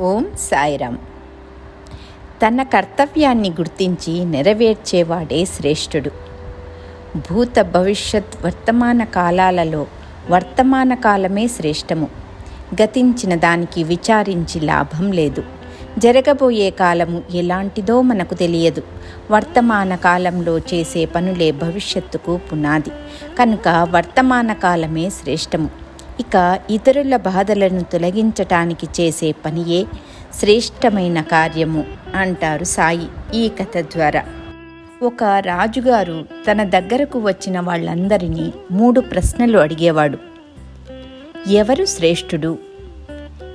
ఓం సాయిరామ్. తన కర్తవ్యాన్ని గుర్తించి నెరవేర్చేవాడే శ్రేష్ఠుడు. భూత భవిష్యత్ వర్తమాన కాలాలలో వర్తమాన కాలమే శ్రేష్టము. గతించిన దానికి విచారించి లాభం లేదు. జరగబోయే కాలము ఎలాంటిదో మనకు తెలియదు. వర్తమాన కాలంలో చేసే పనులే భవిష్యత్తుకు పునాది. కనుక వర్తమాన కాలమే శ్రేష్టము. ఇక ఇతరుల బాధలను తొలగించటానికి చేసే పనియే శ్రేష్టమైన కార్యము అంటారు సాయి ఈ కథ ద్వారా. ఒక రాజుగారు తన దగ్గరకు వచ్చిన వాళ్ళందరినీ మూడు ప్రశ్నలు అడిగేవాడు. ఎవరు శ్రేష్ఠుడు?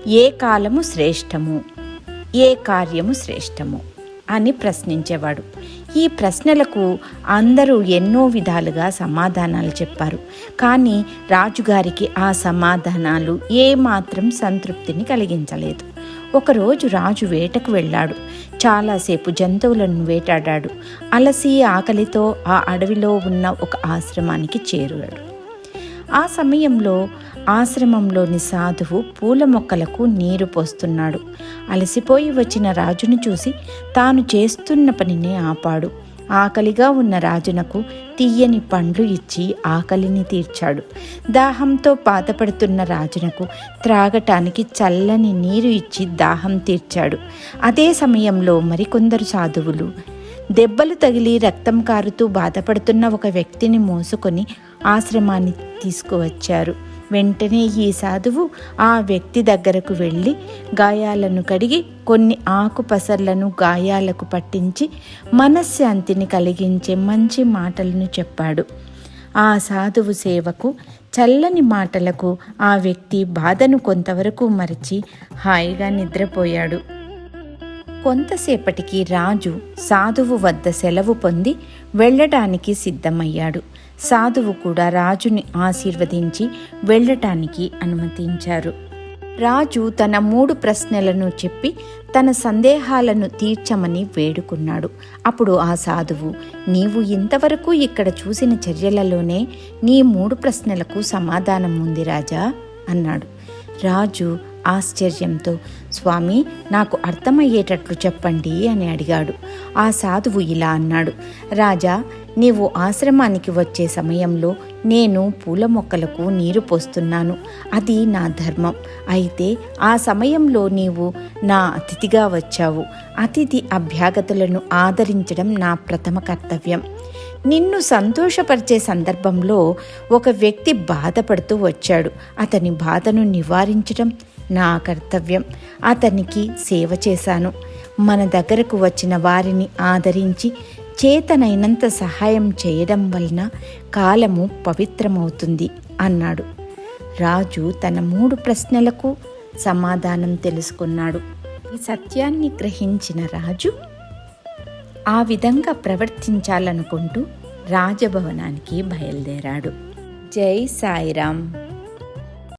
ఏ కాలము శ్రేష్టము? ఏ కార్యము శ్రేష్టము? అని ప్రశ్నించేవాడు. ఈ ప్రశ్నలకు అందరూ ఎన్నో విధాలుగా సమాధానాలు చెప్పారు. కానీ రాజుగారికి ఆ సమాధానాలు ఏమాత్రం సంతృప్తిని కలిగించలేదు. ఒకరోజు రాజు వేటకు వెళ్ళాడు. చాలాసేపు జంతువులను వేటాడాడు. అలసి ఆకలితో ఆ అడవిలో ఉన్న ఒక ఆశ్రమానికి చేరాడు. ఆ సమయంలో ఆశ్రమంలోని సాధువు పూల మొక్కలకు నీరు పోస్తున్నాడు. అలసిపోయి వచ్చిన రాజును చూసి తాను చేస్తున్న పనినే ఆపాడు. ఆకలిగా ఉన్న రాజునకు తీయని పండ్లు ఇచ్చి ఆకలిని తీర్చాడు. దాహంతో బాధపడుతున్న రాజునకు త్రాగటానికి చల్లని నీరు ఇచ్చి దాహం తీర్చాడు. అదే సమయంలో మరికొందరు సాధువులు దెబ్బలు తగిలి రక్తం కారుతూ బాధపడుతున్న ఒక వ్యక్తిని మోసుకొని ఆశ్రమాన్ని తీసుకువచ్చారు. వెంటనే ఈ సాధువు ఆ వ్యక్తి దగ్గరకు వెళ్ళి గాయాలను కడిగి కొన్ని ఆకుపసర్లను గాయాలకు పట్టించి మనశ్శాంతిని కలిగించే మంచి మాటలను చెప్పాడు. ఆ సాధువు సేవకు చల్లని మాటలకు ఆ వ్యక్తి బాధను కొంతవరకు మరిచి హాయిగా నిద్రపోయాడు. కొంతసేపటికి రాజు సాధువు వద్ద సెలవు పొంది వెళ్ళటానికి సిద్ధమయ్యాడు. సాధువు కూడా రాజుని ఆశీర్వదించి వెళ్ళటానికి అనుమతించారు. రాజు తన మూడు ప్రశ్నలను చెప్పి తన సందేహాలను తీర్చమని వేడుకున్నాడు. అప్పుడు ఆ సాధువు నీవు ఇంతవరకు ఇక్కడ చూసిన చర్యలలోనే నీ మూడు ప్రశ్నలకు సమాధానం ఉంది రాజా అన్నాడు. రాజు ఆశ్చర్యంతో స్వామి నాకు అర్థమయ్యేటట్లు చెప్పండి అని అడిగాడు. ఆ సాధువు ఇలా అన్నాడు రాజా నీవు ఆశ్రమానికి వచ్చే సమయంలో నేను పూల మొక్కలకు నీరు పోస్తున్నాను. అది నా ధర్మం. అయితే ఆ సమయంలో నీవు నా అతిథిగా వచ్చావు. అతిథి అభ్యాగతులను ఆదరించడం నా ప్రథమ కర్తవ్యం. నిన్ను సంతోషపరిచే సందర్భంలో ఒక వ్యక్తి బాధపడుతూ వచ్చాడు. అతని బాధను నివారించడం నా కర్తవ్యం. అతనికి సేవ చేశాను. మన దగ్గరకు వచ్చిన వారిని ఆదరించి చేతనైనంత సహాయం చేయడం వలన కాలము పవిత్రమవుతుంది అన్నాడు. రాజు తన మూడు ప్రశ్నలకు సమాధానం తెలుసుకున్నాడు. ఈ సత్యాన్ని గ్రహించిన రాజు ఆ విధంగా ప్రవర్తించాలనుకుంటూ రాజభవనానికి బయలుదేరాడు. జై సాయిరామ్.